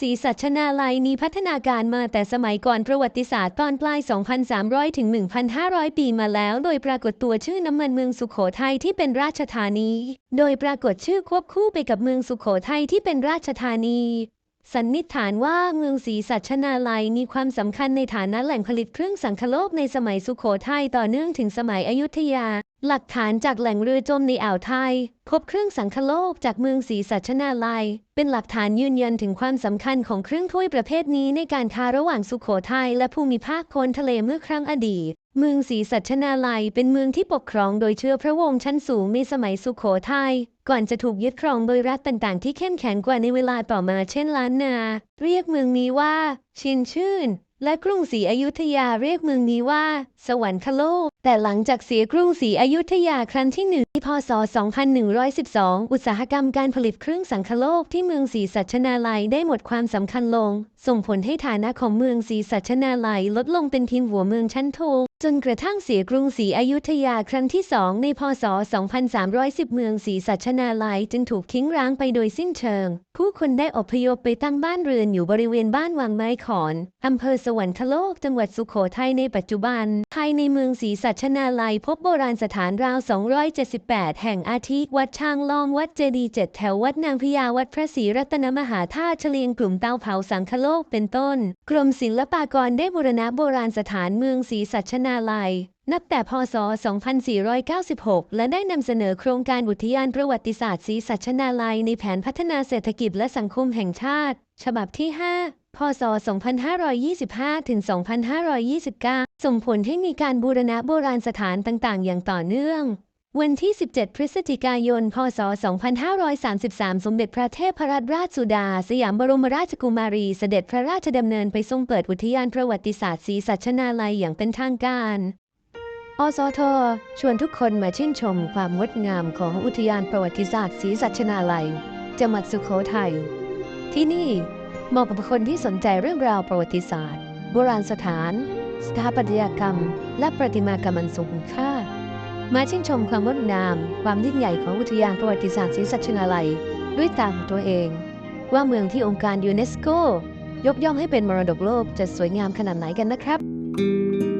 ศรีสัชนาลัยมีพัฒนาการมาแต่สมัยก่อนประวัติศาสตร์ตอนปลาย 2,300 ถึง 1,500 ปีมาแล้ว โดยปรากฏตัวชื่อน้ำมันเมืองสุขโขทัยที่เป็นราชธานี โดยปรากฏชื่อควบคู่ไปกับเมืองสุขโขทัยที่เป็นราชธานีสันนิษฐานว่าเมืองศรีสัชนาลัยมีความสำคัญในฐานะแหล่งผลิตเครื่องสังคโลกในสมัยสุขโขทัยต่อเนื่องถึงสมัยอยุธยา หลักฐานจากแหล่งเรือจมในอ่าวไทย พบเครื่องสังคโลกจากเมืองศรีสัชนาลัย เป็นหลักฐานยืนยันถึงความสำคัญของเครื่องถ้วยประเภทนี้ในการค้าระหว่างสุขโขทัยและภูมิภาคโคนทะเลเมื่อครั้งอดีต เมืองศรีสัชนาลัยเป็นเมืองที่ปกครองโดยเชื้อพระวงศ์ชั้นสูงในสมัยสุขโขทัยก่อนจะถูกยึดครองโดยรัฐต่างๆ ที่เข้มแข็งกว่าในเวลาต่อมาเช่นล้านนา เรียกเมืองนี้ว่า ชินชื่น และกรุงศรีอยุธยาเรียกเมืองนี้ว่า สวรรคโลก แต่หลังจากเสียกรุงศรีอยุธยาครั้งที่หนึ่ง พศ 2112 อุตสาหกรรมการผลิตเครื่องสังคโลกที่เมืองศรีสัชนาลัยได้หมดความสำคัญลง ส่งผลให้ฐานะของเมืองศรีสัชนาลัยลดลงเป็นเพียงหัวเมืองชั้นโทจนกระทั่งเสียกรุงศรีอยุธยาครั้งที่สองในพศ 2310 เมืองศรีสัชนาลัยจึงถูกทิ้งร้างไปโดยสิ้นเชิง ผู้คนได้อพยพไปตั้งบ้านเรือนอยู่บริเวณบ้านวังไม้ขอน อำเภอสวรรคโลก จังหวัดสุโขทัยในปัจจุบัน ภายในเมืองศรีสัชนาลัยพบโบราณสถานราว 278แห่งอาทิวัดช้างลองวัดเจดีย์เจ็ดแถววัดนางพญาวัดพระศรีรัตนมหาธาตุเฉลียงกลุ่มเตาเผาสังคโลกเป็นต้น กรมศิลปากรได้บูรณะโบราณสถานเมืองศรีสัชนาลัย นับแต่พศ 2496 และได้นำเสนอโครงการอุทยานประวัติศาสตร์ศรีสัชนาลัยในแผนพัฒนาเศรษฐกิจและสังคมแห่งชาติ ฉบับที่ 5พศ 2525 ถึง 2529 ส่งผลให้มีการบูรณะโบราณสถานต่าง ๆ อย่างต่อเนื่อง วันที่ 17 พฤศจิกายน พศ 2533 สมเด็จพระเทพรัตนราชสุดา สยามบรมราชกุมารี เสด็จพระราชดำเนินไปทรงเปิดอุทยานประวัติศาสตร์ศรีสัชนาลัยอย่างเป็นทางการ อสท ชวนทุกคนมาชื่นชมความงดงามของอุทยานประวัติศาสตร์ศรีสัชนาลัย จังหวัดสุโขทัย ที่นี่เหมาะกับคนที่สนใจเรื่องราวประวัติศาสตร์ โบราณสถาน สถาปัตยกรรม และประติมากรรมอันทรงค่า มาชื่นชมความงดงาม ความยิ่งใหญ่ของอุทยานประวัติศาสตร์ศรีสัชนาลัย ด้วยตาของตัวเอง ว่าเมืองที่องค์การยูเนสโก ยกย่องให้เป็นมรดกโลกจะสวยงามขนาดไหนกันนะครับ